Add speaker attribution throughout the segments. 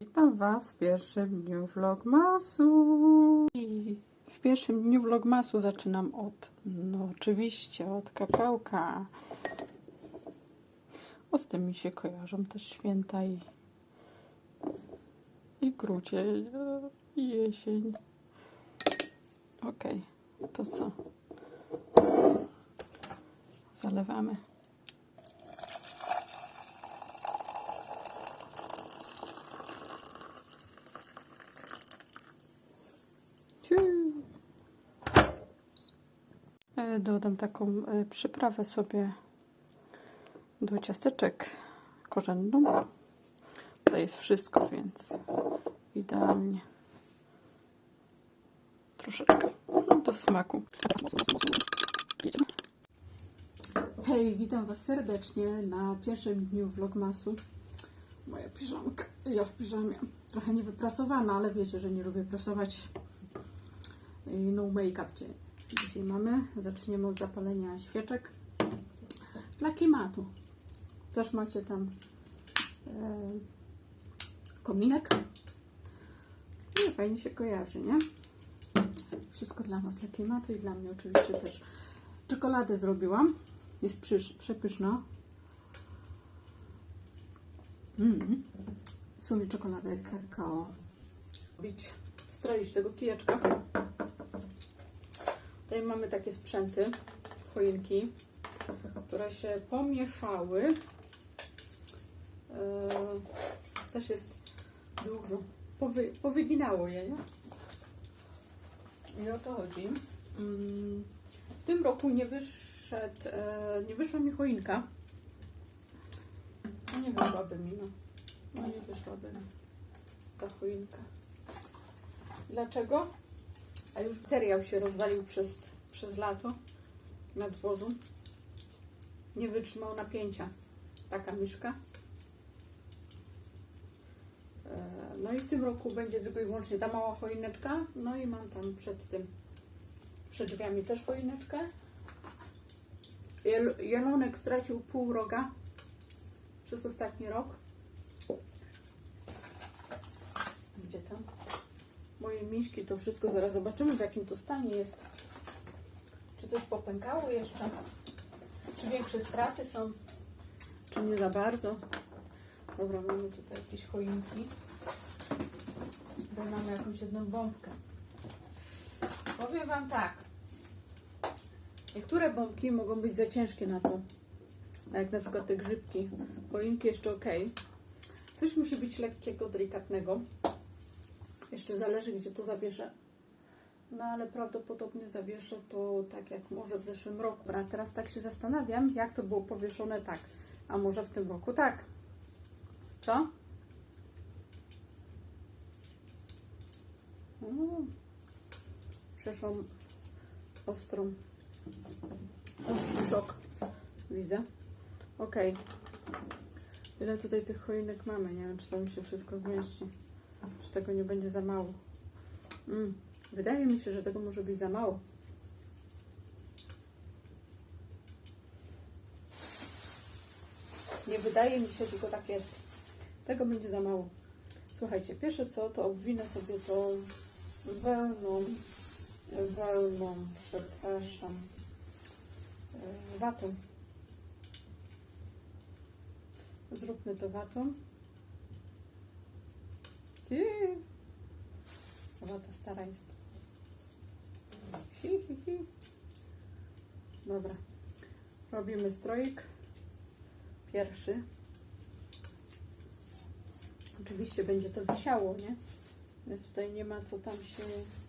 Speaker 1: Witam Was w pierwszym dniu vlogmasu. I w pierwszym dniu vlogmasu zaczynam od, no oczywiście, od kakałka. O, z tym mi się kojarzą też święta i, i grudzień, i jesień. Okej, to co? Zalewamy. Ciu. E, Dodam taką e, przyprawę sobie do ciasteczek korzenną. To jest wszystko, więc idealnie. Troszeczkę do smaku. Hej, witam Was serdecznie na pierwszym dniu vlogmasu. Moja piżamka, ja w piżamie. Trochę niewyprasowana, ale wiecie, że nie lubię prasować no make-up dzień. Dzisiaj mamy. Zaczniemy od zapalenia świeczek dla klimatu. Też macie tam e, kominek. No, fajnie się kojarzy, nie? Wszystko dla Was, dla klimatu i dla mnie oczywiście też. Czekoladę zrobiłam. Jest przysz, przepyszna. Mm. W sumie czekoladę kakao. Stroić tego kijeczka. Tutaj mamy takie sprzęty, choinki, które się pomieszały. Eee, też jest dużo. Powy, powyginało je, nie? I o to chodzi. Mm, W tym roku nie wyszedł, e, nie wyszła mi choinka. No nie wyszłaby mi, no. No nie wyszłaby mi ta choinka. Dlaczego? A już materiał się rozwalił przez, przez lato na dworzu. Nie wytrzymał napięcia. Taka myszka. E, No i w tym roku będzie tylko i wyłącznie ta mała choineczka. No i mam tam przed tym, przed drzwiami też choineczkę. Jel- Jelonek stracił pół roga przez ostatni rok. Gdzie tam? Moje miśki, to wszystko zaraz zobaczymy w jakim to stanie jest. Czy coś popękało jeszcze? Czy większe straty są? Czy nie za bardzo? Dobra, mamy tutaj jakieś choinki. Tutaj mamy jakąś jedną bombkę. Powiem Wam tak. Niektóre bombki mogą być za ciężkie na to. Jak na przykład te grzybki. Choinki jeszcze ok. Coś musi być lekkiego, delikatnego. Jeszcze zależy, gdzie to zawieszę. No ale prawdopodobnie zawieszę to tak jak może w zeszłym roku. A teraz tak się zastanawiam, jak to było powieszone tak. A może w tym roku tak. Co? O, przeszłam ostrą, ostry szok. Widzę. Okej. Ile tutaj tych choinek mamy? Nie wiem, czy to mi się wszystko zmieści. Czy tego nie będzie za mało. Mm. Wydaje mi się, że tego może być za mało. Nie wydaje mi się, tylko tak jest. Tego będzie za mało. Słuchajcie, pierwsze co, to obwinę sobie to wełną, wełną, przepraszam, e, watą. Zróbmy to watą. Ty. Wata stara jest. Dobra. Robimy stroik. Pierwszy. Oczywiście będzie to wisiało, nie? Więc tutaj nie ma co tam się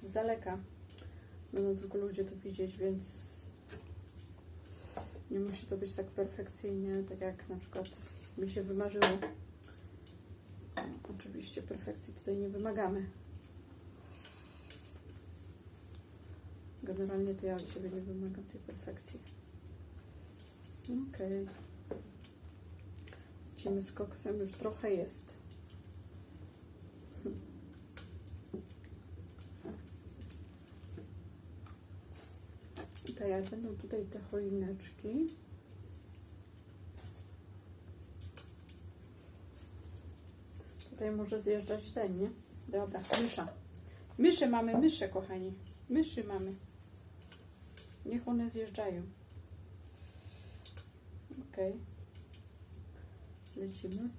Speaker 1: z daleka. Będą tylko ludzie to widzieć, więc nie musi to być tak perfekcyjnie, tak jak na przykład mi się wymarzyło. Oczywiście perfekcji tutaj nie wymagamy. Generalnie to ja od siebie nie wymagam tej perfekcji. Okej. Lecimy z koksem, już trochę jest. Tak jak będą tutaj te choineczki. Tutaj może zjeżdżać ten, nie? Dobra, mysza. Myszy mamy, mysze, kochani. Myszy mamy. Niech one zjeżdżają. Okej. Lecimy.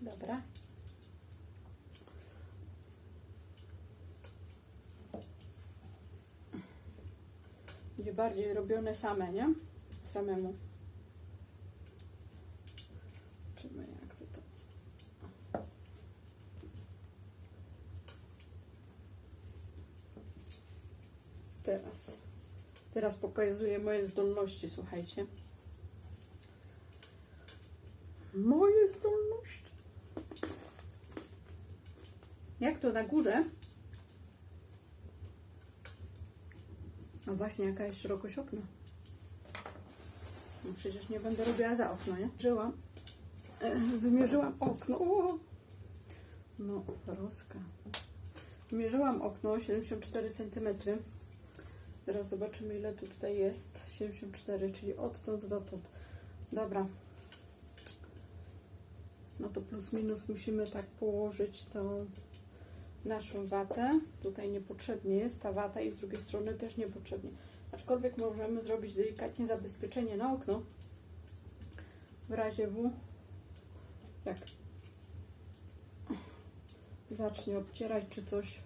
Speaker 1: Dobra. Będzie bardziej robione same, nie? Samemu. Zobaczymy. Teraz. Teraz pokazuję moje zdolności, słuchajcie. Moje zdolności. Jak to na górze? No właśnie, jaka jest szerokość okna? No przecież nie będę robiła za okno, nie? Żyłam. E, Wymierzyłam okno. O! No, roska. Wymierzyłam okno 74 cm. Teraz zobaczymy, ile tu tutaj jest. 74, czyli odtąd dotąd. Dobra. No to plus minus musimy tak położyć tą naszą watę. Tutaj niepotrzebnie jest ta wata i z drugiej strony też niepotrzebnie. Aczkolwiek możemy zrobić delikatnie zabezpieczenie na okno. W razie W. Jak zacznie obcierać czy coś.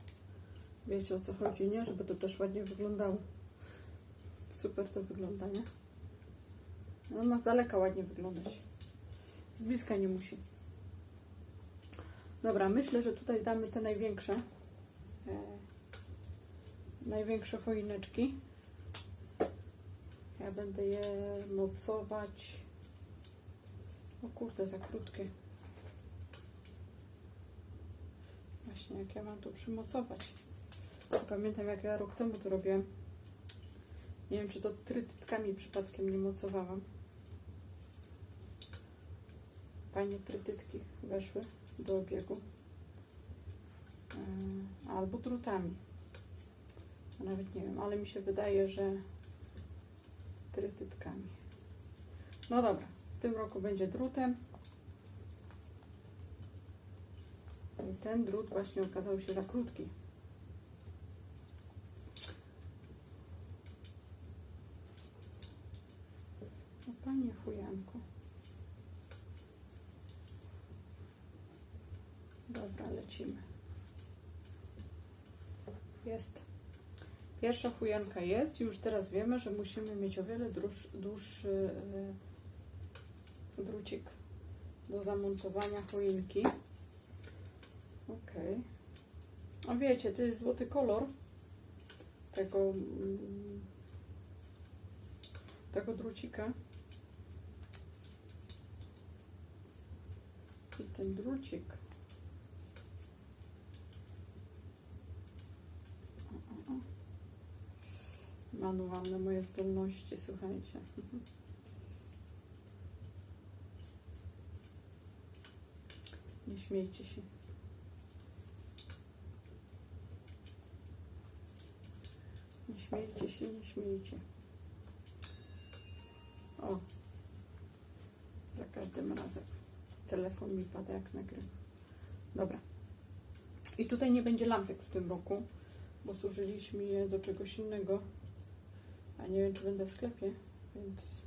Speaker 1: Wiecie o co chodzi, nie? Żeby to też ładnie wyglądało. Super to wygląda, nie? No ma z daleka ładnie wyglądać. Z bliska nie musi. Dobra, myślę, że tutaj damy te największe. E, największe choineczki. Ja będę je mocować. O kurde, za krótkie. Właśnie, jak ja mam tu przymocować. Pamiętam, jak ja rok temu to robiłam. Nie wiem, czy to trytytkami przypadkiem nie mocowałam. Fajnie trytytki weszły do obiegu. Yy, Albo drutami. Nawet nie wiem, ale mi się wydaje, że trytytkami. No dobra, w tym roku będzie drutem. I ten drut właśnie okazał się za krótki. No panie chujanku. Dobra, lecimy. Jest. Pierwsza chujanka jest. Już teraz wiemy, że musimy mieć o wiele dłuż, dłuższy yy, drucik do zamontowania choinki. Ok. A wiecie, to jest złoty kolor tego, mm, tego drucika. I ten drucik manualne moje zdolności, słuchajcie. Nie śmiejcie się. Nie śmiejcie się, nie śmiejcie. O, za każdym razem telefon mi pada jak nagrywam. Dobra. I tutaj nie będzie lampek w tym roku, bo służyliśmy je do czegoś innego. A nie wiem, czy będę w sklepie, więc...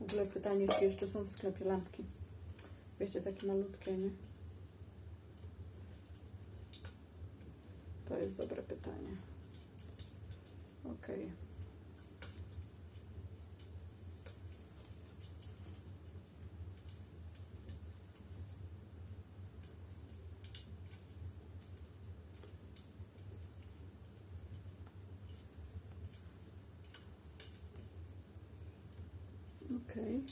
Speaker 1: W ogóle pytanie, czy jeszcze są w sklepie lampki. Wiecie, takie malutkie, nie? To jest dobre pytanie. Okej. Okej.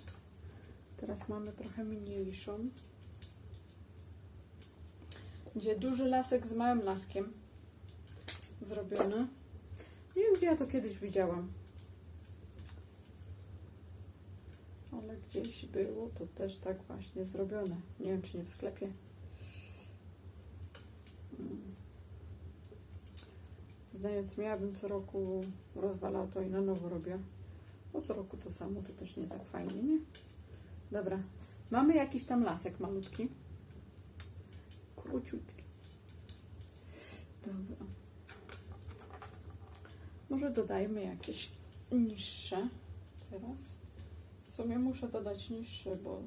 Speaker 1: Teraz mamy trochę mniejszą. Gdzie duży lasek z małym laskiem zrobiony. gdzie ja to kiedyś widziałam. Ale gdzieś było to też tak właśnie zrobione. Nie wiem, czy nie w sklepie. Mm. Znając miałabym co roku rozwalała to i na nowo robię. Bo co roku to samo, to też nie tak fajnie, nie? Dobra. Mamy jakiś tam lasek malutki. Króciutki. Dobra. Może dodajmy jakieś niższe teraz. W sumie muszę dodać niższe, bo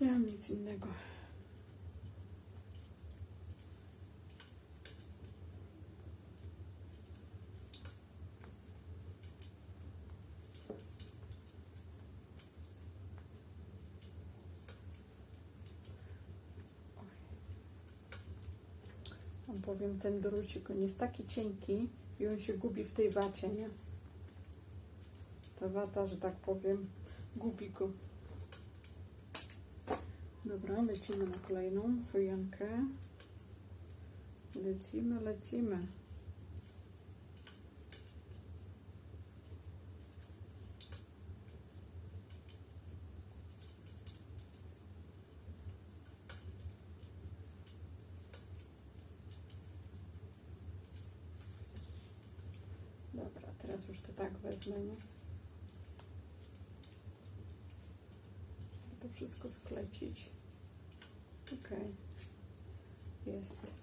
Speaker 1: nie mam nic innego. Powiem, ten drucik, on jest taki cienki i on się gubi w tej wacie, nie? Ta wata, że tak powiem, gubi go. Dobra, lecimy na kolejną chojankę. Lecimy, lecimy. Dobra, teraz już to tak wezmę, nie? Żeby to wszystko sklecić. Okej. Jest.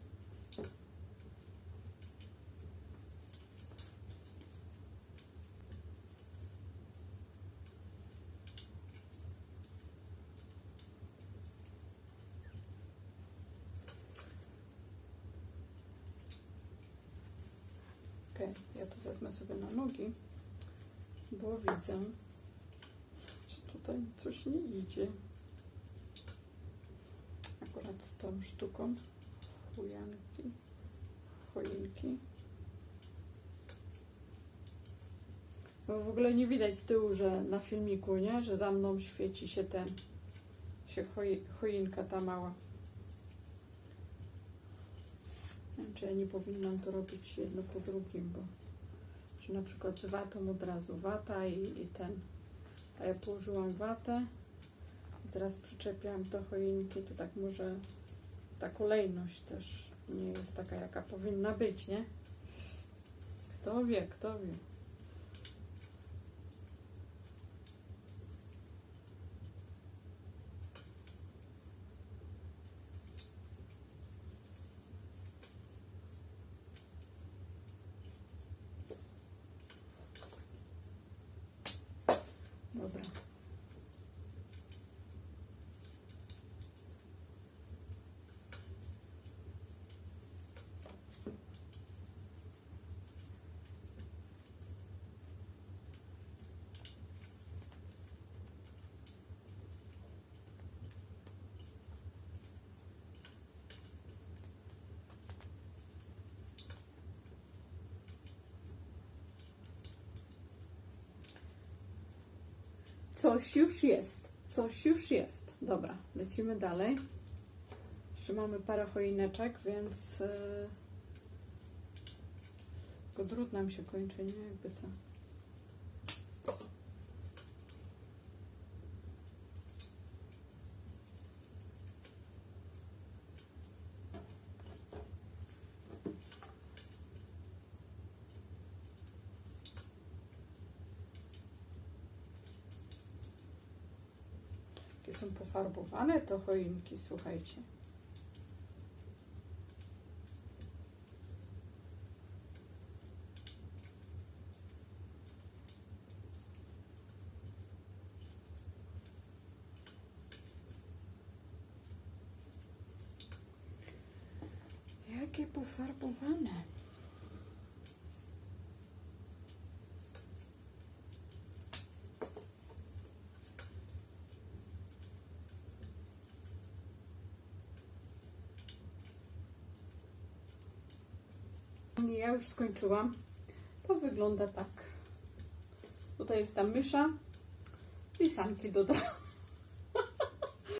Speaker 1: Okej, ja to wezmę sobie na nogi, bo widzę, że tutaj coś nie idzie. Tą sztuką chujanki, choinki. Bo w ogóle nie widać z tyłu, że na filmiku, nie? Że za mną świeci się ten, się choi, choinka ta mała. Nie wiem, czy ja nie powinnam to robić jedno po drugim, bo czy na przykład z watą od razu wata i, i ten. A ja położyłam watę i teraz przyczepiam do choinki, to tak może ta kolejność też nie jest taka, jaka powinna być, nie? Kto wie, kto wie. Dobra. Coś już jest. Coś już jest. Dobra, lecimy dalej. Jeszcze mamy parę choineczek, więc yy... tylko drut nam się kończy, nie? Jakby co. Jakie są pofarbowane to choinki, słuchajcie. Jakie pofarbowane. Ja już skończyłam. To wygląda tak. Tutaj jest ta mysza. I sanki dodałam.